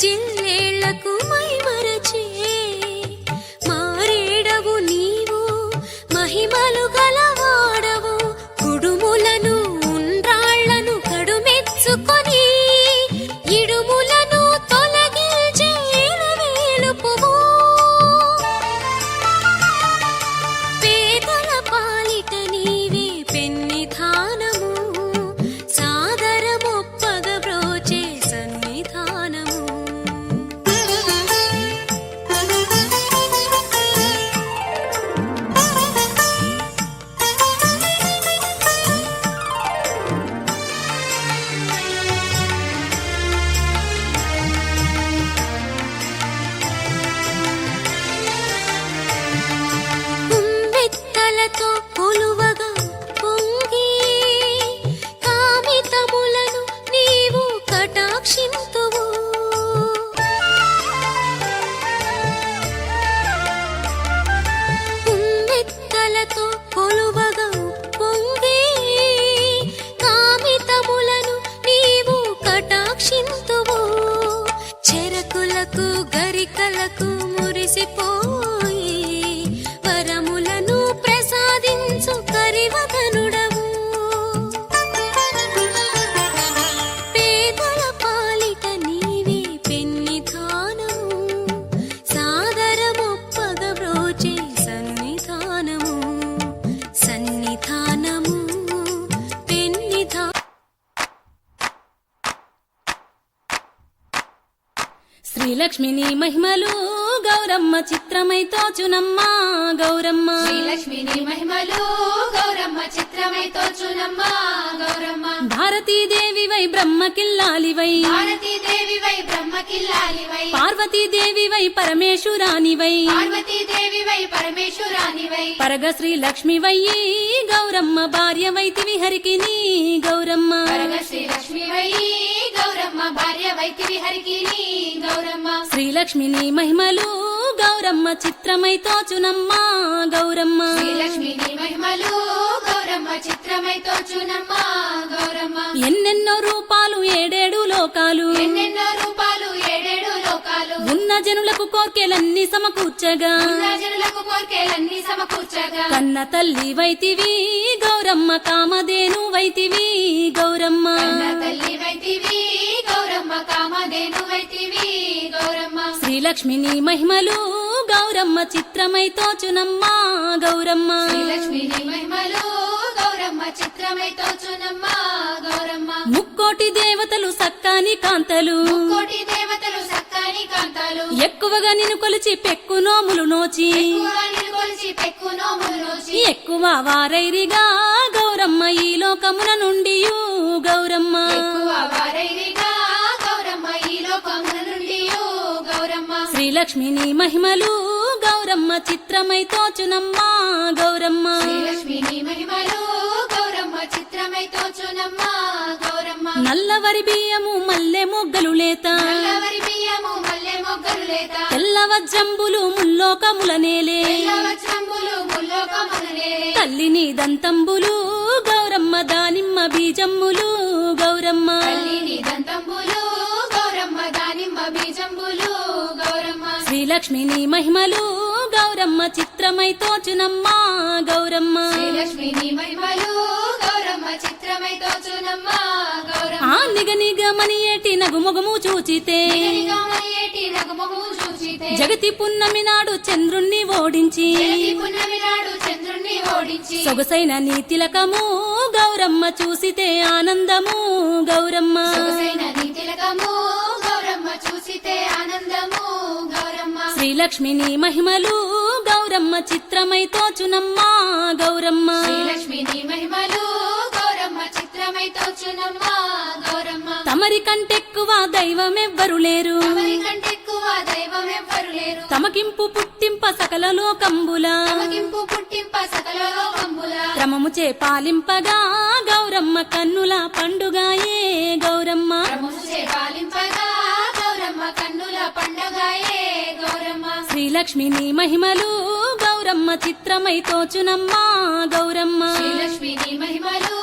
జిల్లేళ్ళకు మైమర ఉమ్మెత్తలతో కొలువగా పొంగి కామితములను నీవు కటాక్షింతువు. చెరకులకు గరికలకు మురిసిపో శ్రీలక్ష్మిని మహిమలు గౌరమ్మ చిత్రమై తోచునమ్మ గౌరమ్మ. శ్రీలక్ష్మిని మహిమలు గౌరమ్మ చిత్రమై తోచునమ్మ గౌరమ్మ. భారతీదేవివై బ్రహ్మకిల్లాలివై భారతీదేవివై బ్రహ్మకిల్లాలివై పార్వతీదేవివై పరమేశ్వరానివై పార్వతీదేవివై పరమేశ్వరానివై పరగ శ్రీలక్ష్మివయ్యి గౌరమ్మ భార్యవైతివి హరికిని గౌరమ్మ. పరగ శ్రీలక్ష్మివై గౌరమ్మ భార్య వైతివి హరికిని గౌరమ్మ. శ్రీలక్ష్మిని మహిమలు గౌరమ్మ చిత్రమై తోచునమ్మ గౌరమ్మ. శ్రీలక్ష్మిని మహిమలు గౌరమ్మ చిత్రమై తోచునమ్మ గౌరమ్మ. ఎన్నెన్నో రూపాలు ఏడేడు లోకాలు. ఎన్నెన్నో రూపాలు ఏడేడు లోకాలు. ఉన్న జనులకు కోర్కెలన్నీ సమకూర్చగా. ఉన్న జనులకు కోర్కెలన్నీ సమకూర్చగా. కన్న తల్లి వైతివి గౌరమ్మ కామధేను వైతివి గౌరమ్మ. తల్లి గౌరమ్మ శ్రీలక్ష్మిని మహిమలు గౌరమ్మ చిత్రమై తోచునమ్మ గౌరమ్మ. మహిమలు గౌరమ్మ చిత్రమై తోచునమ్మ గౌరమ్మ. ముక్కోటి దేవతలు సక్కాని కాంతలు. కోటి దేవతలు సక్కాని కాంతాలు. ఎక్కువగా నిన్ను కొలిచి పెక్కు నోములు నోచి. ఎక్కువ నిలుకొలిచి పెక్కు నోములు నోచి. ఎక్కువ వారైరిగా గౌరమ్మ ఈ లోకమున నుండి గౌరమ్మ. ఎక్కువ వారైరిగా గౌరమ్మ శ్రీలక్ష్మిని మహిమలు గౌరమ్మ చిత్రమై తోచునమ్మ గౌరమ్మ. మహిమలు గౌరమ్మ చిత్రమై తోచునమ్మ గౌరమ్మ. నల్లవరి బియ్యము మల్లె మొగ్గలు లేత. నల్లవరి బియ్యము మల్లె మొగ్గలు లేత. తెల్ల వజ్రంబులు ముల్లోకముల నేలే. ముల్లోకములనే తల్లిని దంతంబులు గౌరమ్మ దానిమ్మ బీజమ్ములు గౌరమ్మ. తల్లిని శ్రీలక్ష్మిని మహిమలు గౌరమ్మ చిత్రమై తోచునమ్మ గౌరమ్మ. శ్రీలక్ష్మిని మహిమలు గౌరమ్మ చిత్రమై తోచునమ్మ గౌరమ్మ. ఆ నిగ నిగమని ఏటి నగుమొగము చూచితే. జగతి పున్నమి నాడు చంద్రుణ్ణి ఓడించి. సొగసైన నీ తిలకము గౌరమ్మ చూసితే ఆనందము గౌరమ్మ చూసితే ఆనందము. శ్రీలక్ష్మిని మహిమలు గౌరమ్మ చిత్రమై తోచునమ్మ గౌరమ్మ. శ్రీలక్ష్మిని మహిమలు గౌరమ్మ చిత్రమై తోచునమ్మ గౌరమ్మ. తమరి కంటెక్కువ దైవమెవ్వరు లేరు. తమరి కంటే ఎక్కువ దైవం ఎవ్వరు లేరు. తమకింపు పుట్టింప సకల లోకంబుల. తమకింపు పుట్టింప సకల లోకంబుల. క్రమము చే పాలింపగా గౌరమ్మ కన్నుల పండుగాయే గౌరమ్మ. ప్రముచే పాలింపగా గౌరమ్మ కన్నుల పండగాయే శ్రీలక్ష్మిని మహిమలు గౌరమ్మ చిత్రమై తోచునమ్మ గౌరమ్మ. మహిమలు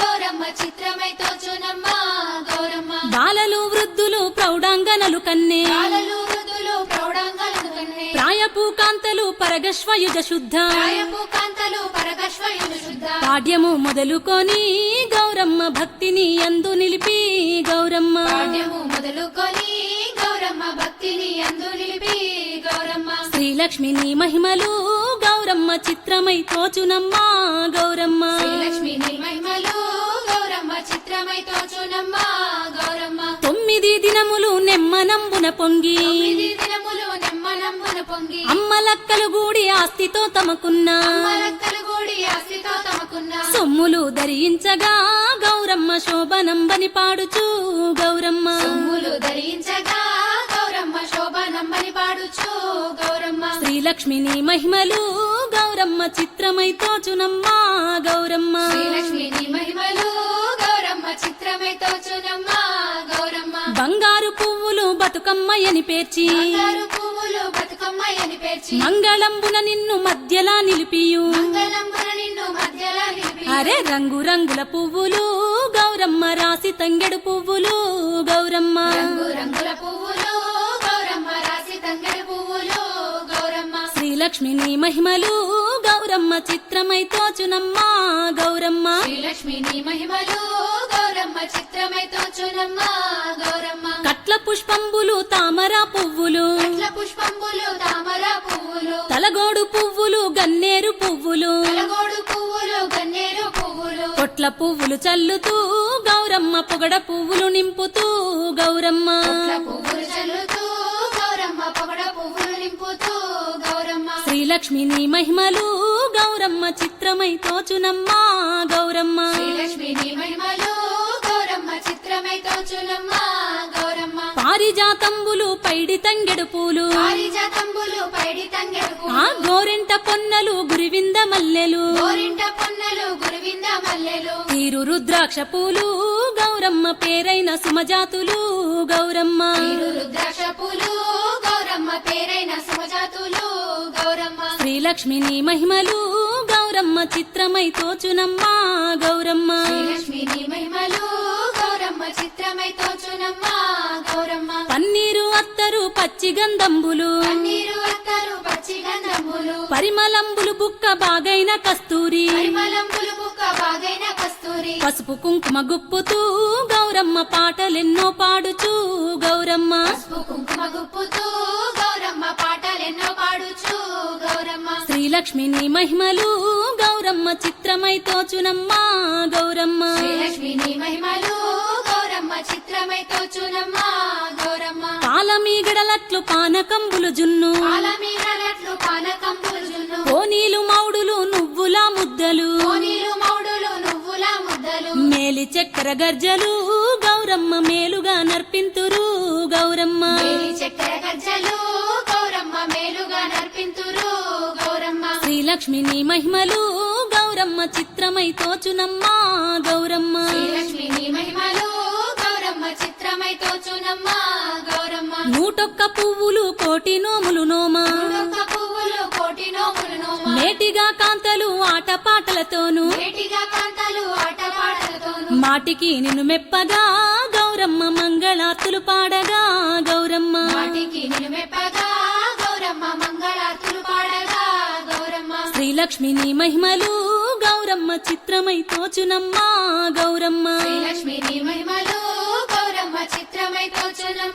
గౌరమ్మ చిత్రమై తోచునమ్మ గౌరమ్మ. బాలలు వృద్ధులు ప్రౌఢాంగ అంజనలు కన్నే. బాలలు వృద్ధులు ప్రౌఢంగలను కన్నే. ప్రాయపు కాంతలు పరగశ్వయుజ శుద్ధ. ప్రాయపు కాంతలు పరగశ్వయులు శుద్ధ. పాడ్యము మొదలుకొని గౌరమ్మ భక్తిని అందు నిలిపి గౌరమ్మ. పాడ్యము మొదలుకొని గౌరమ్మ భక్తిని అందు నిలిపి గౌరమ్మ శ్రీలక్ష్మిని మహిమలు గౌరమ్మ చిత్రమై తోచునమ్మా గౌరమ్మ. శ్రీలక్ష్మి నీ మహిమలు గౌరమ్మ చిత్రమై తోచునమ్మ గౌరమ్మ. తొమ్మిది దినములు నెమ్మనంబున పొంగి దినములు నెమ్మనమ్మున పొంగి. అమ్మలక్కలు గూడి ఆస్తితో తమకున్న అమ్మలక్కలు గూడి ఆస్తితో తమకున్న. సొమ్ములు ధరించగా గౌరమ్మ శోభనంబని పాడుచు గౌరమ్మ. సొమ్ములు ధరించగా గౌరమ్మ శోభనమ్మని పాడుచు గౌరమ్మ. శ్రీలక్ష్మిని మహిమలు గౌరమ్మ చిత్రమై తోచునమ్మా గౌరమ్మ. మహిమలు గౌరమ్మ చిత్రమై తోచునమ్మ గౌరమ్మ. బంగారు పువ్వులు బతుకమ్మయని పేర్చి బంగారు పువ్వులు బతుకమ్మయ్యని పేర్చి మంగళంబున నిన్ను మధ్యలా నిలిపియు. మంగళంబున నిన్ను మధ్యలో నిలిపి అరే రంగు రంగుల పువ్వులు గౌరమ్మ రాసి తంగెడు పువ్వులు గౌరమ్మ. రంగు రంగుల పువ్వులు శ్రీలక్ష్మిని మహిమలు గౌరమ్మ చిత్రమై తోచునమ్మా గౌరమ్మ. శ్రీలక్ష్మి నీ మహిమలు గౌరమ్మ చిత్రమై తోచునమ్మ గౌరమ్మ. కట్ల పుష్పంబులు తామర పువ్వులు. కట్ల పుష్పంబులు తామర పువ్వులు. తలగోడు పువ్వులు గన్నేరు పువ్వులు. తలగోడు పువ్వులు గన్నేరు పువ్వులు. కొట్ల పువ్వులు చల్లుతూ గౌరమ్మ పొగడ పువ్వులు నింపుతూ గౌరమ్మ. పువ్వులు చల్లుతూ గౌరమ్మ శ్రీలక్ష్మిని మహిమలు గౌరమ్మ చిత్రమై తోచునమ్మా గౌరమ్మ. శ్రీలక్ష్మి నీ మహిమలు గౌరమ్మ చిత్రమై తోచునమ్మ గౌరమ్మ. పారిజాతంబులు పైడి తంగెడు పూలు. పారిజాతంబులు పైడి తంగెడుకు ఆ గోరెంట పొన్నలు గురివింద మల్లెలు. గోరింట పొన్నలు గురువింద మల్లెలు. తీరు రుద్రాక్ష పూలు గౌరమ్మ పేరైన సుమజాతులు గౌరమ్మ. తీరు రుద్రాక్ష పూలు గౌరమ్మ పేరైన సుమజాతులు శ్రీలక్ష్మిని మహిమలు గౌరమ్మ చిత్రమై తోచునమ్మా గౌరమ్మ. శ్రీలక్ష్మి నీ మహిమలు గౌరమ్మ చిత్రమై తోచునమ్మ గౌరమ్మ. పన్నీరు అత్తరు పచ్చి గంధంబులు. పన్నీరు అత్తరు పచ్చి గంధములు పరిమళంబులు బుక్క బాగైన కస్తూరి. పరిమళంబులు బుక్క బాగైన కస్తూరి. పసుపు కుంకుమ గుప్పుతూ గౌరమ్మ పాటలెన్నో పాడుచూ గౌరమ్మ. పసుపు కుంకుమ గుప్పుతూ గౌరమ్మ పాటలెన్నో పాడుచు శ్రీలక్ష్మిని మహిమలు గౌరమ్మ చిత్రమై తోచునమ్మా గౌరమ్మ. శ్రీలక్ష్మి నీ మహిమలు గౌరమ్మ చిత్రమై తోచునమ్మ గౌరమ్మ. పాలమీగడలట్లు పానకంబులు జున్ను. పాలమీరలట్లు పానకంబులు జున్ను. కోనీలు మౌడులు నువ్వులా ముద్దలు. కోనీలు మౌడులు నువ్వుల ముద్దలు. మేలి చక్కెర గర్జలు గౌరమ్మ మేలుగా నర్పింతురు గౌరమ్మ. మేలి చక్కెర గజ్జలు శ్రీలక్ష్మిని మహిమలు గౌరమ్మ చిత్రమై తోచునమ్మా గౌరమ్మ. శ్రీలక్ష్మి నీ మహిమలు గౌరమ్మ చిత్రమై తోచునమ్మ గౌరమ్మ. నూటొక్క పువ్వులు కోటి నోములు నోమా. పువ్వులు కోటి నోములు నోమ. మేటిగా కాంతలు ఆటపాటలతోను వేటిగా కాంతలు ఆటపాటలతోను మాటికి నిన్ను మెప్పగా గౌరమ్మ మంగళార్తులు పాడగా గౌరమ్మ. వాటికి నిలుమెప్పగా గౌరమ్మ శ్రీలక్ష్మిని మహిమలు గౌరమ్మ చిత్రమై తోచునమ్మా గౌరమ్మ. శ్రీలక్ష్మిని మహిమలు గౌరమ్మ చిత్రమై తోచునమ్మా.